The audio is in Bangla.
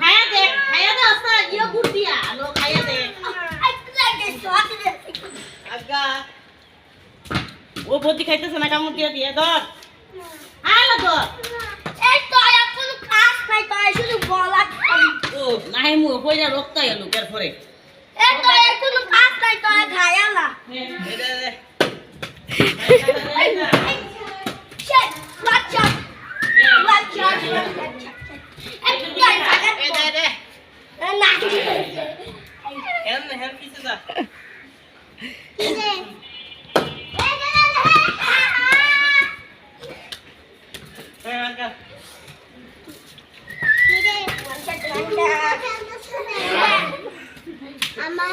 খায়া দে খায়া দে আস্তা ইয়া গুড় দিয়া। লো ও বদি খাইতেছে না, কামড় দিয়া দিয়ে দর আলো দর এই তো এখন খাস নাই তো শুধু গলা ও, নাই মু হইরা রক্ত এলো পরে। এই তো এখন খাস নাই তো খায়ালা দে দে দে Watch out! Watch! Hem hem bizi de. Ama